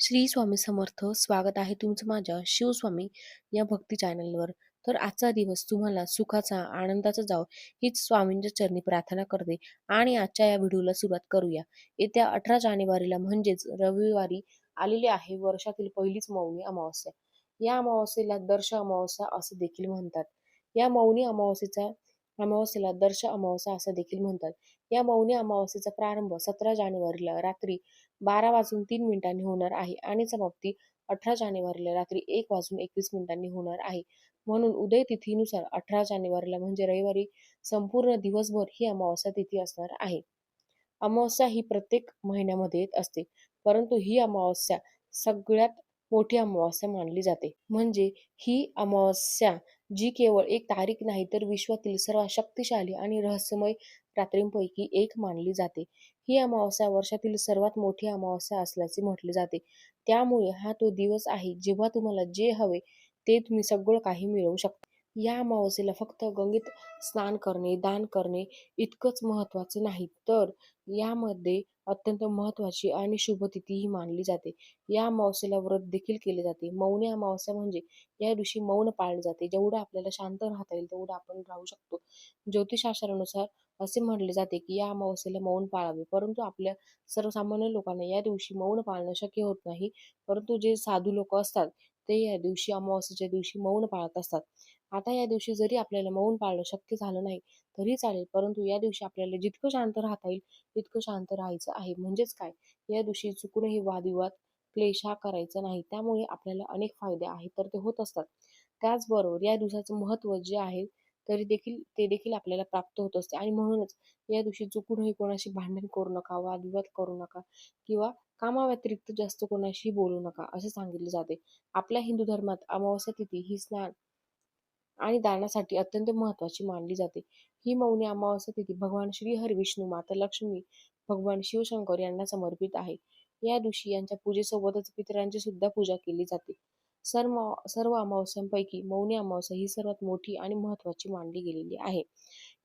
श्री स्वामी समर्थ. स्वागत आहे तुमचं माझ्या शिवस्वामी या भक्ती चॅनलवर. तर आजचा दिवस तुम्हाला सुखाचा आनंदाचा जाव हीच स्वामींच्या चरणी प्रार्थना करते आणि आजच्या या व्हिडिओला सुरुवात करूया. येत्या अठरा जानेवारीला म्हणजेच रविवारी आलेली आहे वर्षातील पहिलीच मौनी अमावस्या. या अमावस्येला दर्श अमावस्या असे देखील म्हणतात. या मौनी अमावस्येचा अमावस्येला दर्श अमावस्या असं देखील म्हणतात. या मौनी अमावस्येचा प्रारंभ सतरा जानेवारीला रात्री बारा वाजून तीन मिनिटांनी होणार आहे आणि समाप्ती अठरा जानेवारीला रात्री एक वाजून एकवीस मिनिटांनी होणार आहे. म्हणून उदय तिथीनुसार अठरा जानेवारीला म्हणजे रविवारी संपूर्ण दिवसभर ही अमावस्या तिथी असणार आहे. अमावस्या ही प्रत्येक महिन्यामध्ये येत असते. परंतु ही अमावस्या सगळ्यात मोठी अमावस्या मानली जाते. म्हणजे ही अमावस्या जी केवळ एक तारीख नाही तर विश्वातील सर्वात शक्तिशाली आणि रहस्यमय रात्रींपैकी एक मानली जाते. ही अमावस्या वर्षातील सर्वात मोठी अमावस्या असल्याचे म्हटले जाते. त्यामुळे हा तो दिवस आहे जेव्हा तुम्हाला जे हवे ते तुम्ही सगळं काही मिळवू शकता. या अमावस्येला फक्त गंगेत स्नान करणे दान करणे इतकंच महत्त्वाचं नाही. तर यामध्ये अत्यंत महत्त्वाची आणि शुभ तिथी ही मानली जाते. या अमावस्येला व्रत देखील केले जाते. मौनी अमावस्या म्हणजे या दिवशी मौन पाळले जाते. जेवढं आपल्याला शांत राहता येईल तेवढं आपण राहू शकतो. ज्योतिषशास्त्रानुसार असे म्हटले जाते की या अमावस्येला मौन पाळावे. परंतु आपल्या सर्वसामान्य लोकांना या दिवशी मौन पाळणं शक्य होत नाही. परंतु जे साधू लोक असतात ते या दिवशी अमावस्येच्या दिवशी मौन पाळत असतात. आता या दिवशी जरी आपल्याला मौन पाळणं शक्य झालं नाही तरी चालेल. परंतु या दिवशी आपल्याला जितकं शांत राहता येईल तितकं शांत राहायचं आहे. म्हणजेच काय? या दिवशी चुकूनही वादविवाद क्लेश हा करायचा नाही. त्यामुळे आपल्याला अनेक फायदे आहेत तर ते होत असतात. त्याचबरोबर या दिवसाचं महत्त्व जे आहे तरी देखील ते देखील आपल्याला प्राप्त होत असते. आणि म्हणूनच या दिवशी चुकूनही कोणाशी भांडण करू नका वादविवाद करू नका किंवा कामाव्यतिरिक्त जास्त कोणाशी बोलू नका असे सांगितले जाते. आपल्या हिंदू धर्मात अमावस्या तिथी ही स्नान आणि दानासाठी अत्यंत महत्त्वाची मानली जाते. ही मौनी अमावस्या तिथी भगवान श्री हरविष्णू माता लक्ष्मी भगवान शिवशंकर यांना समर्पित आहे. या दिवशी यांच्या पूजेसोबतच पितरांची सुद्धा पूजा केली जाते. सर्व सर्व अमावस्यांपैकी मौनी अमावस्या ही सर्वात मोठी आणि महत्वाची मानली गेलेली आहे.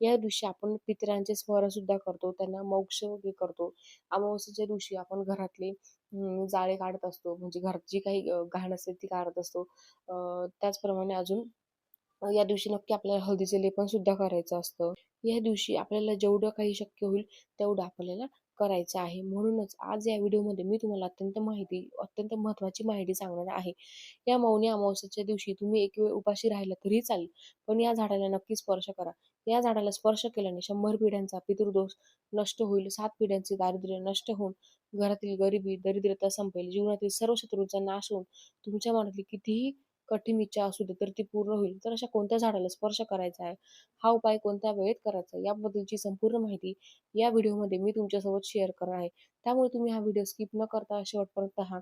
या दिवशी आपण पितरांचे स्मरण सुद्धा करतो त्यांना मोक्ष वगैरे करतो. अमावस्येच्या दिवशी आपण घरातले जाळे काढत असतो. म्हणजे घरात जी काही घाण असते ती काढत असतो. त्याचप्रमाणे अजून या दिवशी नक्की आपल्याला हळदीचे लेपन सुद्धा करायचं असतं. या दिवशी आपल्याला जेवढं काही शक्य होईल तेवढं आपल्याला करायचं आहे. म्हणूनच आज या व्हिडिओमध्ये मी तुम्हाला अत्यंत माहिती अत्यंत महत्त्वाची माहिती सांगणार आहे. या मौनी अमावस्याच्या दिवशी तुम्ही एक वेळ उपाशी राहिला तरी चालेल पण या झाडाला नक्की स्पर्श करा. या झाडाला स्पर्श केल्याने शंभर पिढ्यांचा पितृदोष नष्ट होईल सात पिढ्यांचे दारिद्र्य नष्ट होऊन घरातील गरिबी दरिद्रता संपेल जीवनातील सर्व शत्रूंचा नाश होऊन तुमच्या मनातली कितीही कठीण इच्छा असू दे तर ती पूर्ण होईल. तर अशा कोणत्या झाडाला स्पर्श करायचा आहे? हा उपाय कोणत्या वेळेत करायचा आहे? याबद्दलची संपूर्ण माहिती या व्हिडिओमध्ये मी तुमच्यासोबत शेअर करणार आहे. त्यामुळे तुम्ही हा व्हिडिओ स्किप न करता शेवटपर्यंत हा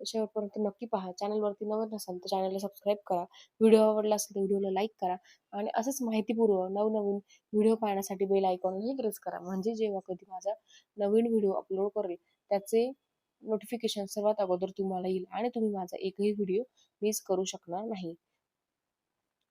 शेवटपर्यंत नक्की पहा. चॅनलवरती नवीन असाल तर चॅनलला सबस्क्राईब करा. व्हिडिओ आवडला असेल तर व्हिडिओला लाईक करा आणि असंच माहितीपूर्व नवनवीन व्हिडिओ पाहण्यासाठी बेल आयकॉनही प्रेस करा. म्हणजे जेव्हा कधी माझा नवीन व्हिडिओ अपलोड करेल त्याचे नोटिफिकेशन सर्वात अगोदर तुम्हाला येईल आणि तुम्ही माझा एकही व्हिडिओ मिस करू शकणार नाही.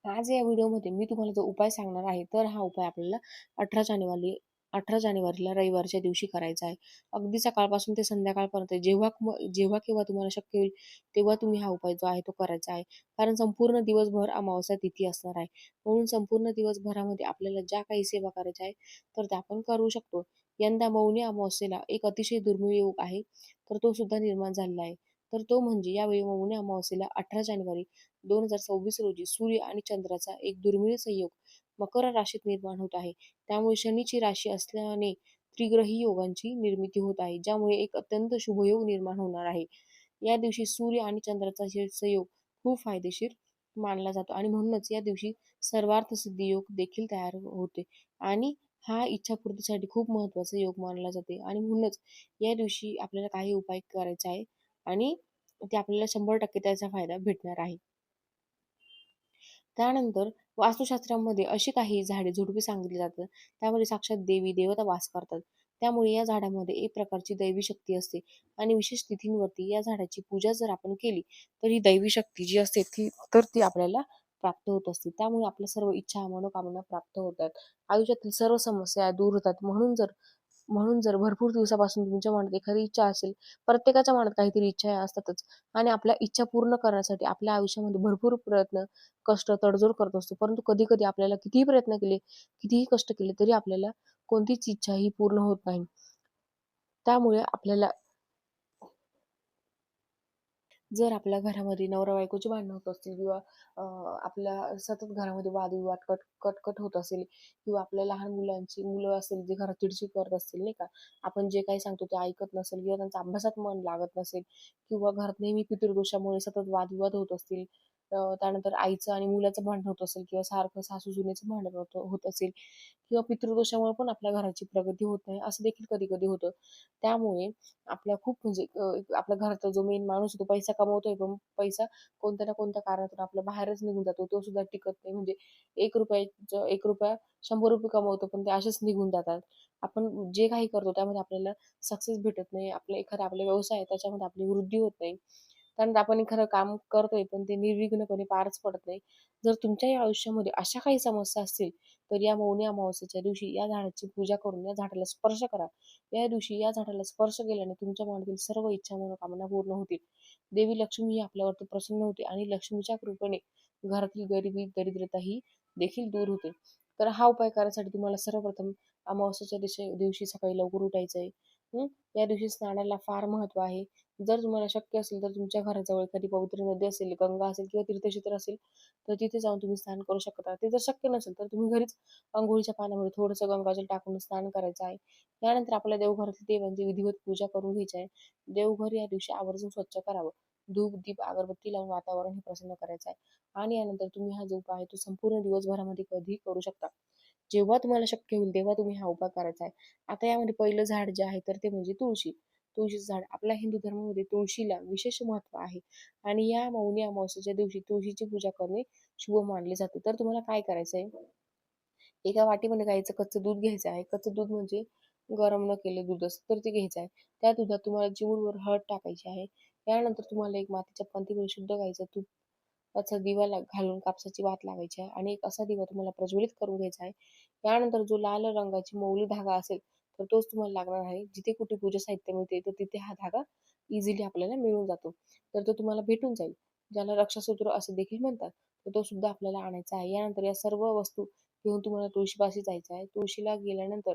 आज या व्हिडिओमध्ये मी तुम्हाला जो उपाय सांगणार आहे तर हा उपाय आपल्याला अठरा जानेवारी अठरा जानेवारीला रविवारच्या दिवशी करायचा आहे. अगदी सकाळपासून ते संध्याकाळपर्यंत जेव्हा जेव्हा केव्हा तुम्हाला शक्य होईल तेव्हा तुम्ही हा उपाय जो आहे तो करायचा आहे. कारण संपूर्ण दिवसभर अमावस्या तिथी असणार आहे. म्हणून संपूर्ण दिवसभरामध्ये आपल्याला ज्या काही सेवा करायच्या आहे तर त्या आपण करू शकतो. यंदा मौनी अमावस्येला एक अतिशय दुर्मिळ योग आहे. तर तो सुद्धा निर्माण झालेला आहे. तर तो म्हणजे यावेळी मौनी अमावस्येला अठरा जानेवारी दोन हजार सव्वीस रोजी सूर्य आणि चंद्राचा एक दुर्मिळ संयोग मकर राशीत निर्माण होत आहे. त्यामुळे शनीची राशी असल्याने त्रिग्रही योगांची निर्मिती होत आहे ज्यामुळे एक अत्यंत शुभयोग निर्माण होणार आहे. या दिवशी सूर्य आणि चंद्राचा संयोग खूप फायदेशीर मानला जातो आणि म्हणूनच या दिवशी सर्वार्थ सिद्धी योग देखील तयार होते. आणि हा इच्छापूर्तीसाठी खूप महत्त्वाचा योग मानला जाते. आणि म्हणूनच या दिवशी आपल्याला काही उपाय करायचा आहे आणि ते आपल्याला शंभर टक्के त्याचा फायदा भेटणार आहे. त्यानंतर वास्तुशास्त्रामध्ये अशी काही झाडे झुडपे सांगितली जातात. त्यामध्ये साक्षात देवी देवता वास करतात. त्यामुळे या झाडामध्ये एक प्रकारची दैवी शक्ती असते आणि विशेष तिथींवरती या झाडाची पूजा जर आपण केली तर ही दैवी शक्ती जी असते ती तर ती आपल्याला प्राप्त होत असते त्यामुळे आपल्या सर्व इच्छा मनोकामना प्राप्त होतात. आयुष्यातील सर्व समस्या दूर होतात. म्हणून जर म्हणून जर भरपूर दिवसापासून तुमच्या मनात एखादी इच्छा असेल प्रत्येकाच्या मनात काहीतरी इच्छा असतातच. आणि आपल्या इच्छा पूर्ण करण्यासाठी आपल्या आयुष्यामध्ये भरपूर प्रयत्न कष्ट तडजोड करत असतो. परंतु कधी कधी आपल्याला कितीही प्रयत्न केले कितीही कष्ट केले तरी आपल्याला कोणतीच इच्छा ही पूर्ण होत नाही. त्यामुळे आपल्याला जर आपल्या घरामध्ये नवरा बायकोची भांडणं होत असतील किंवा आपल्या सतत घरामध्ये वादविवाद कट कटकट होत असेल किंवा आपल्या लहान मुलांची मुलं असेल जे घरात चिडचिड करत असतील नाही का? आपण जे काही सांगतो ते ऐकत नसेल किंवा त्यांचा अभ्यासात मन लागत नसेल किंवा घरात नेहमी पितृदोषामुळे सतत वादविवाद होत असतील त्यानंतर आईचं आणि मुलाचं भांडण होत असेल किंवा सारखं सासू सुनेचं भांडण होत होत असेल किंवा पितृदोषामुळे पण आपल्या घराची प्रगती होत नाही असं देखील कधी कधी होतं. त्यामुळे आपल्या खूप म्हणजे आपल्या घराचा जो मेन माणूस तो पैसा कमवतोय पण पैसा कोणत्या ना कोणत्या कारणातून आपला बाहेरच निघून जातो तो सुद्धा टिकत नाही. म्हणजे एक रुपयाचं एक रुपया शंभर रुपये कमवतो पण ते असेच निघून जातात. आपण जे काही करतो त्यामध्ये आपल्याला सक्सेस भेटत नाही. आपला एखादा आपला व्यवसाय आहे त्याच्यामध्ये आपली वृद्धी होत नाही. कारण आपण खरं काम करतोय पण ते निर्विघ्नपणे पारच पडत नाही. जर तुमच्याही आयुष्यामध्ये अशा काही समस्या असतील तर या मौनी अमावस्येच्या दिवशी या झाडाची पूजा करून या झाडाला स्पर्श करा. या दिवशी या झाडाला स्पर्श केल्याने तुमच्या मनातील सर्व इच्छा मनोकामना पूर्ण होतील. देवी लक्ष्मी ही आपल्यावरती प्रसन्न होते आणि लक्ष्मीच्या कृपेने घरातील गरिबी दरिद्रता ही देखील दूर होते. तर हा उपाय करण्यासाठी तुम्हाला सर्वप्रथम अमावस्येच्या दिवशी सकाळी लवकर उठायचं आहे या दिवशी स्नानाला फार महत्त्व आहे. जर तुम्हाला शक्य असेल तर तुमच्या घराजवळ एखादी पवित्र नदी असेल गंगा असेल किंवा तीर्थक्षेत्र असेल तर तिथे जाऊन तुम्ही स्नान करू शकता. ते जर शक्य नसेल तर तुम्ही घरीच अंघोळीच्या पाण्यामध्ये थोडंसं गंगाजल टाकून स्नान करायचं आहे. त्यानंतर आपल्या देवघरातील देवांची विधिवत पूजा करून घ्यायची आहे. देवघर या दिवशी आवर्जून स्वच्छ करावं. धूप दीप अगरबत्ती लावून वातावरण हे प्रसन्न करायचं आहे. आणि यानंतर तुम्ही हा जो उपाय आहे तो संपूर्ण दिवसभरामध्ये कधीही करू शकता. जेव्हा तुम्हाला शक्य होईल तेव्हा तुम्ही हा उपाय करायचा आहे. आता यामध्ये पहिलं झाड जे आहे तर ते म्हणजे तुळशी. तुळशीचं झाड आपल्या हिंदू धर्मामध्ये तुळशीला विशेष महत्त्व आहे. आणि या मौनी अमावस्येच्या दिवशी तुळशीची पूजा करणे शुभ मानले जाते. तर तुम्हाला काय करायचं आहे? एका वाटीमध्ये गाईचं कच्चं दूध घ्यायचं आहे. कच्चं दूध म्हणजे गरम न केले दूध असतं तर ते घ्यायचं आहे. त्या दुधात तुम्हाला चिमूटभर हळद टाकायची आहे. त्यानंतर तुम्हाला एक मातीच्या पंथीमध्ये शुद्ध गाईचं तूप असा दिवा घालून कापसाची वात लावायची आहे. आणि एक असा दिवा तुम्हाला प्रज्वलित करून घ्यायचा आहे. त्यानंतर जो लाल रंगाची मौली धागा असेल तर तोच तुम्हाला लागणार आहे. जिथे कुठे पूजा साहित्य मिळते तर तिथे हा धागा इझिली आपल्याला मिळून जातो. तर तो तुम्हाला भेटून जाईल. ज्याला रक्षासूत्र असे देखील म्हणतात तर तो सुद्धा आपल्याला आणायचा आहे. यानंतर या सर्व वस्तू घेऊन तुम्हाला तुळशीपाशी जायचं आहे. तुळशीला गेल्यानंतर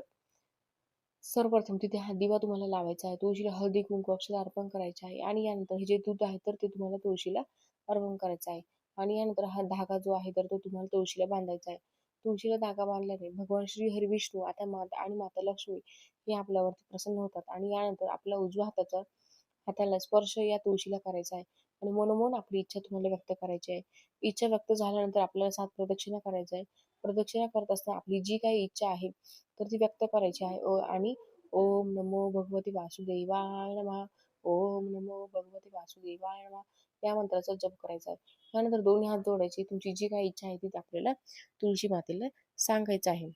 सर्वप्रथम तिथे हा दिवा तुम्हाला लावायचा आहे. तुळशीला हळदी कुंकू अक्षर अर्पण करायचे आहे. आणि यानंतर हे जे दूध आहे तर ते तुम्हाला तुळशीला अर्पण करायचं आहे. आणि यानंतर हा धागा जो आहे तर तो तुम्हाला तुळशीला बांधायचा आहे. तुळशीला धागा बांधल्याने भगवान श्री हरीविष्णू आता माता आणि माता लक्ष्मी हे आपल्यावरती प्रसन्न होतात आणि यानंतर आपल्या उजव्या हाताचा हाताला स्पर्श या तुळशीला करायचा आहे. आणि मनोमन आपली इच्छा तुम्हाला व्यक्त करायची आहे. इच्छा व्यक्त झाल्यानंतर आपल्याला सात प्रदक्षिणा करायचा आहे प्रदक्षिणा करत असताना आपली जी काही इच्छा आहे तर ती व्यक्त करायची आहे. आणि ओम नमो भगवती वासुदेवाय नमः. ओम नमो भगवते वासुदेवाय नमः या मंत्राचा जप करायचा आहे. त्यानंतर दोन्ही हात जोडायचे. तुमची जी काही इच्छा आहे ती आपल्याला तुळशी मातेला सांगायचं आहे.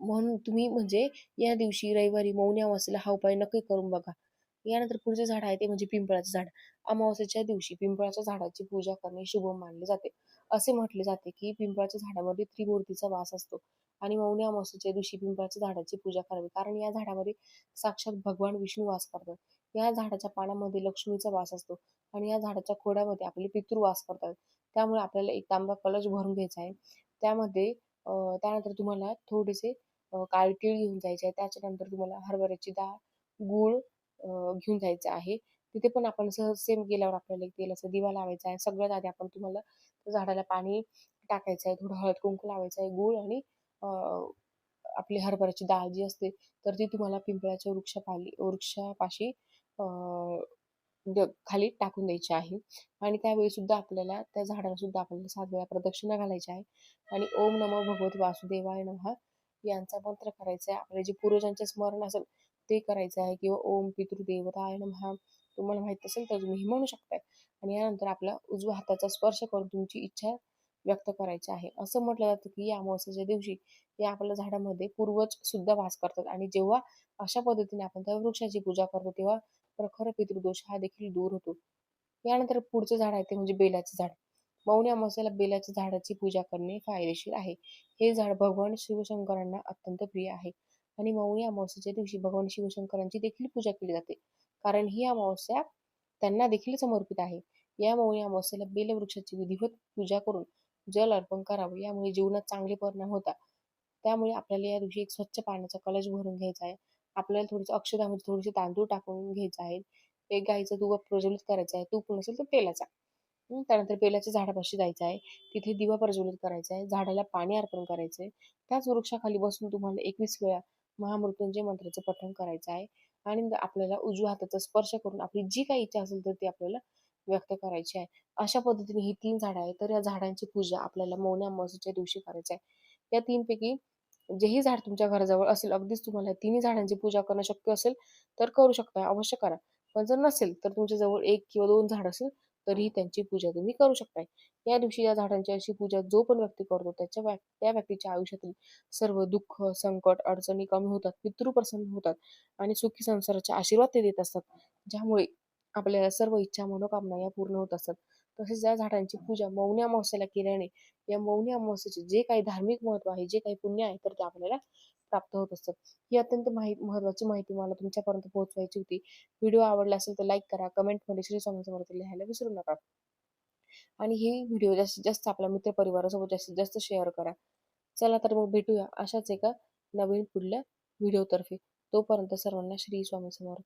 म्हणून तुम्ही म्हणजे या दिवशी रविवारी मौनी अमावस्येला हा उपाय नक्की करून बघा. यानंतर पुढचे झाड आहे ते म्हणजे पिंपळाचं झाड. अमावस्येच्या दिवशी पिंपळाच्या झाडाची पूजा करणे शुभ मानले जाते. असे म्हटले जाते की पिंपळाच्या झाडामध्ये त्रिमूर्तीचा वास असतो. आणि मौनी अमावस्येच्या दिवशी पिंपळाच्या झाडाची पूजा करावी. कारण या झाडामध्ये साक्षात भगवान विष्णू वास करतात. या झाडाच्या पानामध्ये लक्ष्मीचा वास असतो आणि या झाडाच्या खोड्यामध्ये आपले पितृ वास करतात. त्यामुळे आपल्याला एक तांबा कलश भरून घ्यायचा आहे. त्यामध्ये त्यानंतर तुम्हाला थोडेसे काळी तीळ घेऊन जायचे आहे. त्याच्यानंतर तुम्हाला हरभऱ्याची डाळ गूळ घेऊन जायचं आहे. तिथे पण आपण सहज सेम गेल्यावर आपल्याला एक तेलाचा दिवा लावायचा आहे. सगळ्यात आधी आपण तुम्हाला झाडाला पाणी टाकायचं आहे. थोडं हळद कुंकू लावायचं आहे. गूळ आणि आपली हरभऱ्याची डाळ जी असते तर ती तुम्हाला पिंपळाच्या वृक्षापाली वृक्षापाशी खाली टाकून द्यायची आहे. आणि त्यावेळी सुद्धा आपल्याला त्या झाडाला सुद्धा आपल्याला सात वेळा प्रदक्षिणा घालायची आहे. आणि ओम नमो भगवत वासुदेवाय नमः यांचा मंत्र करायचा आहे. आपल्या जे पूर्वजांचे स्मरण असेल ते करायचं आहे किंवा ओम पितृदेवताय नमः. तुम्हाला माहीत असेल तर तुम्ही म्हणू शकताय. आणि यानंतर आपला उजव्या हाताचा स्पर्श करून तुमची इच्छा व्यक्त करायचे आहे. असं म्हटलं जातं की या अमावस्याच्या दिवशी या आपल्या झाडामध्ये पूर्वज सुद्धा वास करतात आणि जेव्हा अशा पद्धतीने आपण त्या वृक्षाची पूजा करतो तेव्हा प्रखर पितृदोष हा देखील दूर होतो. यानंतर पुढचं झाड आहे ते म्हणजे बेलाचं झाड. मौनी अमावस्याला बेलाच्या झाडाची पूजा करणे फायदेशीर आहे. हे झाड भगवान शिवशंकरांना अत्यंत प्रिय आहे आणि मौनी अमावस्याच्या दिवशी भगवान शिवशंकरांची देखील पूजा केली जाते. कारण ही अमावस्या त्यांना देखील समर्पित आहे. या मौनी अमावस्येला बेलवृक्षाची विधिवत पूजा करून जल अर्पण करावं यामुळे जीवनात चांगले परिणाम होतात. त्यामुळे आपल्याला या दिवशी एक स्वच्छ पाण्याचा कलश भरून घ्यायचा आहे. आपल्याला थोडंसं अक्षदामध्ये थोडेसे तांदूळ टाकून घ्यायचं आहे. एक गाईचं दूध प्रज्वलित करायचं आहे. तूप नसेल तर तेलाचा. त्यानंतर बेलाच्या झाडापाशी जायचं आहे. तिथे दिवा प्रज्वलित करायचा आहे. झाडाला पाणी अर्पण करायचं आहे. त्याच वृक्षाखाली बसून तुम्हाला एकवीस वेळा महामृत्युंजय मंत्राचं पठण करायचं आहे. आणि आपल्याला उजव्या हाताचा स्पर्श करून आपली जी काही इच्छा असेल तर ती आपल्याला व्यक्त करायची आहे. अशा पद्धतीने ही तीन झाडं आहेत. तर या झाडांची पूजा आपल्याला मौनी अमावस्येच्या दिवशी करायची आहे. या तीनपैकी जेही झाड तुमच्या घराजवळ असेल अगदीच तुम्हाला तिन्ही झाडांची पूजा करणं शक्य असेल तर करू शकता. अवश्य करा. पण जर नसेल तर तुमच्या जवळ एक किंवा दोन झाड असेल तरीही त्यांची पूजा तुम्ही करू शकताय. या दिवशी या झाडांची अशी पूजा जो पण व्यक्ती करतो त्याच्या त्या व्यक्तीच्या आयुष्यातील सर्व दुःख संकट अडचणी कमी होतात पितृ प्रसन्न होतात आणि सुखी संसाराचे आशीर्वाद ते देत असतात. ज्यामुळे आपल्या सर्व इच्छा मनोकामना या पूर्ण होत असतात तसेच या झाडांची पूजा मौनी अमावस्याला केल्याने या मौनी अमावस्येचे जे काही धार्मिक महत्त्व आहे जे काही पुण्य आहे तर ते आपल्याला प्राप्त होत असतात ही अत्यंत माहि महत्वाची माहिती मला तुमच्यापर्यंत पोहोचवायची होती. व्हिडिओ आवडला असेल तर लाईक करा कमेंटमध्ये श्री स्वामी समर्थ लिहायला विसरू नका. आणि ही व्हिडिओ जास्तीत जास्त आपल्या मित्रपरिवारासोबत जास्तीत जास्त शेअर करा. चला तर मग भेटूया अशाच एका नवीन पुढल्या व्हिडिओतर्फे. तोपर्यंत सर्वांना श्री स्वामी समर्थ.